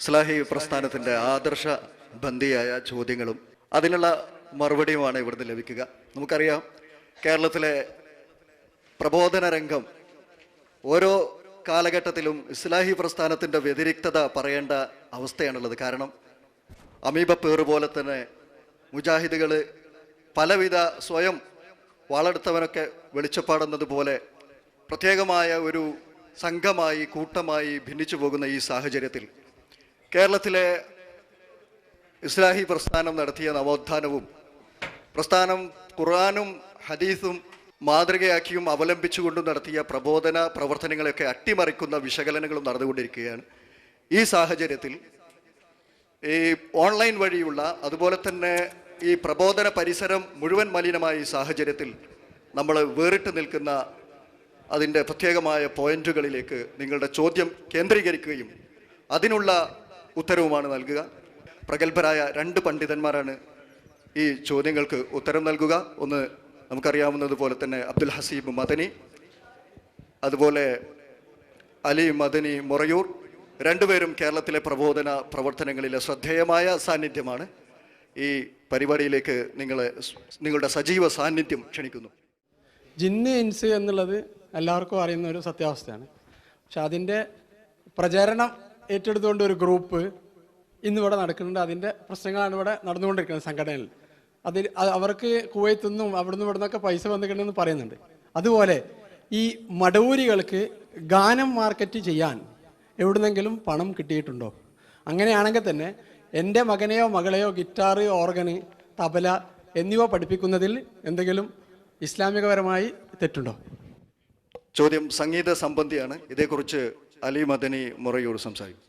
ഇസ്ലാഹി പ്രസ്ഥാനത്തിന്റെ ആദർശ ബന്ധിയായ ചോദ്യങ്ങളും അതിനുള്ള മറുപടിയുമാണ് ഇവിടുന്ന് ലഭിക്കുക. നമുക്കറിയാം കേരളത്തിലെ പ്രബോധന രംഗം ഓരോ കാലഘട്ടത്തിലും ഇസ്ലാഹി പ്രസ്ഥാനത്തിന്റെ വ്യതിരിക്തത പറയേണ്ട അവസ്ഥയാണുള്ളത്. കാരണം അമീബ പേറ് പോലെ തന്നെ മുജാഹിദുകൾ പലവിധ സ്വയം വളർത്തവനൊക്കെ വെളിച്ചപ്പാടുന്നതുപോലെ പ്രത്യേകമായ ഒരു സംഘമായി കൂട്ടമായി ഭിന്നിച്ചു പോകുന്ന ഈ സാഹചര്യത്തിൽ കേരളത്തിലെ ഇസ്ലാഹി പ്രസ്ഥാനം നടത്തിയ നവോത്ഥാനവും പ്രസ്ഥാനം ഖുർആാനും ഹദീസും മാതൃകയാക്കിയും അവലംബിച്ചുകൊണ്ടും നടത്തിയ പ്രബോധന പ്രവർത്തനങ്ങളെയൊക്കെ അട്ടിമറിക്കുന്ന വിശകലനങ്ങളും നടന്നുകൊണ്ടിരിക്കുകയാണ്. ഈ സാഹചര്യത്തിൽ ഈ ഓൺലൈൻ വഴിയുള്ള അതുപോലെ തന്നെ ഈ പ്രബോധന പരിസരം മുഴുവൻ മലിനമായ ഈ സാഹചര്യത്തിൽ നമ്മൾ വേറിട്ട് നിൽക്കുന്ന അതിന്റെ പ്രത്യേകമായ പോയിന്റുകളിലേക്ക് നിങ്ങളുടെ ചോദ്യം കേന്ദ്രീകരിക്കുകയും അതിനുള്ള ഉത്തരവുമാണ് നൽകുക. പ്രഗത്ഭരായ രണ്ട് പണ്ഡിതന്മാരാണ് ഈ ചോദ്യങ്ങൾക്ക് ഉത്തരം നൽകുക. ഒന്ന് നമുക്കറിയാവുന്നതുപോലെ തന്നെ അബ്ദുൽ ഹസീബ് മദനി അതുപോലെ അലി മദനി മൊറയൂർ രണ്ടുപേരും കേരളത്തിലെ പ്രബോധന പ്രവർത്തനങ്ങളിലെ ശ്രദ്ധേയമായ സാന്നിധ്യമാണ്. ഈ പരിപാടിയിലേക്ക് നിങ്ങളെ നിങ്ങളുടെ സജീവ സാന്നിധ്യം ക്ഷണിക്കുന്നു. ജിന്ന് ഇൻസ് എന്നുള്ളത് എല്ലാവർക്കും അറിയുന്ന ഒരു സത്യാവസ്ഥയാണ്. പക്ഷെ അതിന്റെ പ്രചരണം ഏറ്റെടുത്തുകൊണ്ട് ഒരു ഗ്രൂപ്പ് ഇന്നിവിടെ നടക്കുന്നുണ്ട്. അതിന്റെ പ്രശ്നങ്ങളാണ് ഇവിടെ നടന്നുകൊണ്ടിരിക്കുന്നത് സംഘടനയിൽ. അതിൽ അവർക്ക് കുവൈത്തു നിന്നും അവിടുന്ന് ഇവിടെ നിന്നൊക്കെ പൈസ വന്നിട്ടുണ്ടെന്ന് പറയുന്നുണ്ട്. അതുപോലെ ഈ മടവൂരികൾക്ക് ഗാനം മാർക്കറ്റ് ചെയ്യാൻ എവിടുന്നെങ്കിലും പണം കിട്ടിയിട്ടുണ്ടോ? അങ്ങനെയാണെങ്കിൽ തന്നെ എന്റെ മകനെയോ മകളെയോ ഗിറ്റാർ ഓർഗന് തബല എന്നിവ പഠിപ്പിക്കുന്നതിൽ എന്തെങ്കിലും ഇസ്ലാമികപരമായി തെറ്റുണ്ടോ? ചോദ്യം സംഗീത സംബന്ധിയാണ്. ഇതേക്കുറിച്ച് അലി മദനി മുറയൂർ സംസാരിക്കും.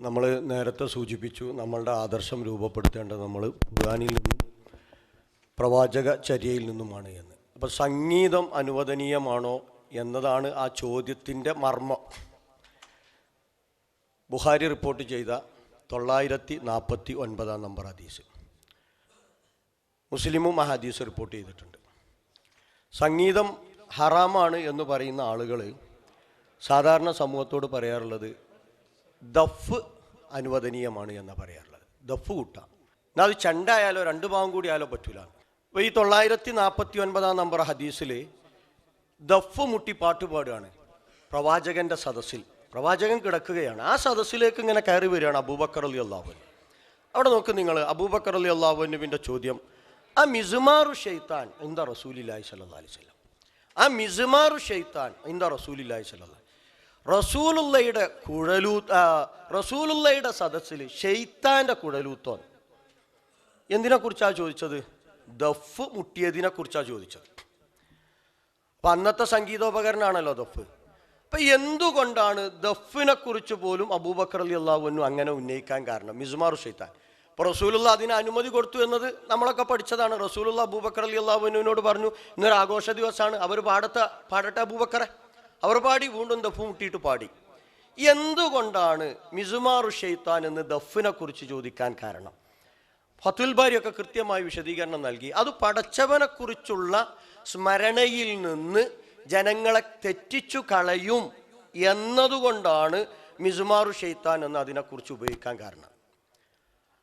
നമ്മൾ നേരത്തെ സൂചിപ്പിച്ചു നമ്മളുടെ ആദർശം രൂപപ്പെടുത്തേണ്ടത് നമ്മൾ ഖുർആനിൽ നിന്നും പ്രവാചക ചര്യയിൽ നിന്നുമാണ് എന്ന്. അപ്പോൾ സംഗീതം അനുവദനീയമാണോ എന്നതാണ് ആ ചോദ്യത്തിന്റെ മർമ്മം. ബുഹാരി റിപ്പോർട്ട് ചെയ്ത തൊള്ളായിരത്തി നാൽപ്പത്തി ഒൻപതാം നമ്പർ ഹദീസ്. മുസ്ലിമും ആ ഹദീസ് റിപ്പോർട്ട് ചെയ്തിട്ടുണ്ട്. സംഗീതം ഹറാമാണ് എന്ന് പറയുന്ന ആളുകൾ സാധാരണ സമൂഹത്തോട് പറയാറുള്ളത് ദഫ് അനുവദനീയമാണ് എന്ന് പറയാറുള്ളത്. ദഫ് കൂട്ടാം. എന്നാൽ അത് ചണ്ടായാലോ രണ്ട് ഭാഗം കൂടി ആയാലോ പറ്റൂല. അപ്പോൾ ഈ തൊള്ളായിരത്തി നാൽപ്പത്തി ഒൻപതാം നമ്പർ ഹദീസിൽ ദഫ് മുട്ടി പാട്ട് പാടുകയാണ് പ്രവാചകന്റെ സദസ്സിൽ. പ്രവാചകൻ കിടക്കുകയാണ്. ആ സദസ്സിലേക്ക് ഇങ്ങനെ കയറി വരികയാണ് അബൂബക്കർ അലി അള്ളാഹുൻ അവിടെ നോക്ക് നിങ്ങൾ അബൂബക്കർ അലി അള്ളാഹുവിന്റെ ചോദ്യം ആ മിസുമാറു ഷെയ്ത്താൻ എന്താ റസൂലില്ലായി സല്ലാ അലൈഹി വസല്ലം. ആ മിസുമാറു ഷെയ്ത്താൻ എന്താ റസൂലില്ലായി സല്ലല്ലാഹു റസൂലുള്ളയുടെ കുഴലൂ റസൂലുള്ളയുടെ സദസ്സിൽ ഷെയ്ത്താന്റെ കുഴലൂത്തോൻ എന്തിനെ കുറിച്ചാണ് ചോദിച്ചത്? ദഫ് മുട്ടിയതിനെ കുറിച്ചാണ് ചോദിച്ചത്. അപ്പൊ അന്നത്തെ സംഗീതോപകരണമാണല്ലോ ദഫ്. അപ്പൊ എന്തുകൊണ്ടാണ് ദഫിനെ കുറിച്ച് പോലും അബൂബക്കർ അലി അള്ളാഹുവിനും അങ്ങനെ ഉന്നയിക്കാൻ കാരണം? മിസുമാർ ഷെയ്ത്താൻ ഇപ്പൊ റസൂലുള്ള അതിന് അനുമതി കൊടുത്തു എന്നത് നമ്മളൊക്കെ പഠിച്ചതാണ്. റസൂലുള്ള അബൂബക്കർ അലി അള്ളാഹുവിനോട് പറഞ്ഞു ഇന്നൊരു ആഘോഷ ദിവസമാണ് അവർ പാടത്തെ പാടട്ടെ അബൂബക്കറെ. അവർ പാടി വീണ്ടും ദഫ് മുട്ടിയിട്ട് പാടി. എന്തുകൊണ്ടാണ് മിസുമാറു ഷെയ്ത്താൻ എന്ന് ദഫിനെ കുറിച്ച് ചോദിക്കാൻ കാരണം? ഫത്തുൽ ബാരിയൊക്കെ കൃത്യമായി വിശദീകരണം നൽകി. അത് പടച്ചവനെക്കുറിച്ചുള്ള സ്മരണയിൽ നിന്ന് ജനങ്ങളെ തെറ്റിച്ചു കളയും എന്നതുകൊണ്ടാണ് മിസുമാറു ഷെയ്ത്താൻ എന്ന് അതിനെക്കുറിച്ച് ഉപയോഗിക്കാൻ കാരണം.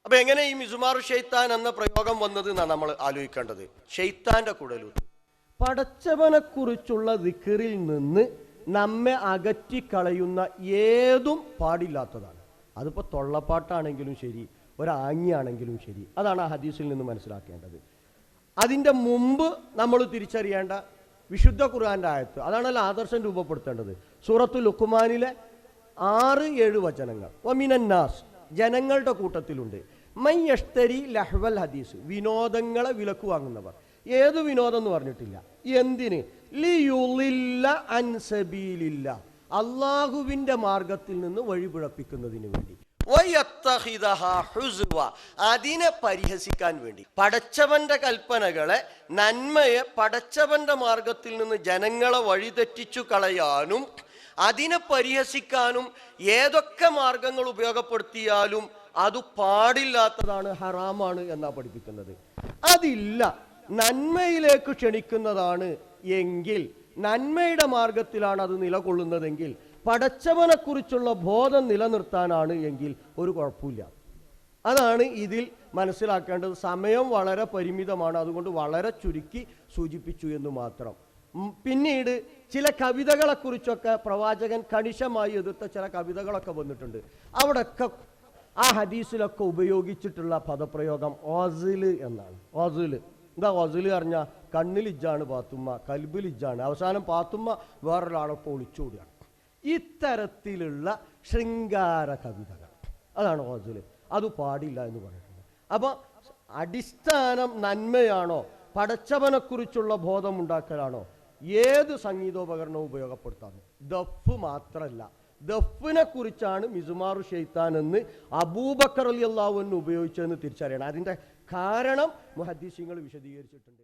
അപ്പൊ എങ്ങനെ ഈ മിസുമാറു ഷെയ്ത്താൻ എന്ന പ്രയോഗം വന്നത് എന്നാണ് നമ്മൾ ആലോചിക്കേണ്ടത്? ഷെയ്ത്താന്റെ കുഴലൂത്ത് പടച്ചവനെക്കുറിച്ചുള്ള ദിക്കറിൽ നിന്ന് നമ്മെ അകറ്റിക്കളയുന്ന ഏതും പാടില്ലാത്തതാണ്. അതിപ്പോൾ തൊള്ളപ്പാട്ടാണെങ്കിലും ശരി ഒരാങ്ങിയാണെങ്കിലും ശരി. അതാണ് ആ ഹദീസിൽ നിന്ന് മനസ്സിലാക്കേണ്ടത്. അതിന്റെ മുമ്പ് നമ്മൾ തിരിച്ചറിയേണ്ട വിശുദ്ധ ഖുർആാന്റെ ആയത്ത് അതാണല്ലോ ആദർശം രൂപപ്പെടുത്തേണ്ടത്. സൂറത്തു ലുക്കുമാനിലെ ആറ് ഏഴ് വചനങ്ങൾ. ഒമിനന്നാസ് ജനങ്ങളുടെ കൂട്ടത്തിലുണ്ട്. മൈ യഷ്തരി ലഹ്വൽ ഹദീസ് വിനോദങ്ങളെ വിലക്ക് വാങ്ങുന്നവർ. ഏത് വിനോദം എന്ന് പറഞ്ഞിട്ടില്ല. എന്തിന്? ലിയുളില്ല അൻസബീലില്ല അള്ളാഹുവിന്റെ മാർഗത്തിൽ നിന്ന് വഴിപിഴപ്പിക്കുന്നതിന് വേണ്ടി. അതിനെ പരിഹസിക്കാൻ വേണ്ടി. പടച്ചവന്റെ കൽപ്പനകളെ നന്മയെ പടച്ചവന്റെ മാർഗത്തിൽ നിന്ന് ജനങ്ങളെ വഴിതെറ്റിച്ചു കളയാനും അതിനെ പരിഹസിക്കാനും ഏതൊക്കെ മാർഗങ്ങൾ ഉപയോഗപ്പെടുത്തിയാലും അത് പാടില്ലാത്തതാണ് ഹറാമാണ് എന്നാ പഠിപ്പിക്കുന്നത്. അതില്ല. നന്മയിലേക്ക് ക്ഷണിക്കുന്നതാണ് എങ്കിൽ നന്മയുടെ മാർഗത്തിലാണ് അത് നിലകൊള്ളുന്നതെങ്കിൽ പടച്ചവനെക്കുറിച്ചുള്ള ബോധം നിലനിർത്താനാണ് എങ്കിൽ ഒരു കുഴപ്പമില്ല. അതാണ് ഇതിൽ മനസ്സിലാക്കേണ്ടത്. സമയം വളരെ പരിമിതമാണ്. അതുകൊണ്ട് വളരെ ചുരുക്കി സൂചിപ്പിച്ചു എന്ന് മാത്രം. പിന്നീട് ചില കവിതകളെക്കുറിച്ചൊക്കെ പ്രവാചകൻ കണിശമായി എതിർത്ത ചില കവിതകളൊക്കെ വന്നിട്ടുണ്ട്. അവിടെയൊക്കെ ആ ഹദീസിലൊക്കെ ഉപയോഗിച്ചിട്ടുള്ള പദപ്രയോഗം ഓസിൽ എന്നാണ്. ഓസിൽ. എന്താ ഓസിൽ അറിഞ്ഞ? കണ്ണിലിജ്ജാണ് പാത്തുമ്മ കൽബിലിജ്ജാണ് അവസാനം പാത്തുമ്മ വേറൊരാളൊപ്പം ഒളിച്ചോടുകയാണ് ഇത്തരത്തിലുള്ള ശൃംഗാര കവിതകൾ. അതാണ് ഓസിൽ അത് പാടില്ല എന്ന് പറഞ്ഞിട്ടുണ്ട് അപ്പോൾ അടിസ്ഥാനം നന്മയാണോ? പടച്ചവനെക്കുറിച്ചുള്ള ബോധം ഉണ്ടാക്കലാണോ? ഏത് സംഗീതോപകരണവും ഉപയോഗപ്പെടുത്താം. ദഫ് മാത്രമല്ല ദഫിനെ കുറിച്ചാണ് മിസുമാറു ഷെയ്ത്താൻ എന്ന് അബൂബക്കർ അലി അള്ളാഹു എന്ന് ഉപയോഗിച്ചതെന്ന് തിരിച്ചറിയണം. അതിന്റെ കാരണം മുഹദ്ദീസിങ്ങൾ വിശദീകരിച്ചിട്ടുണ്ട്.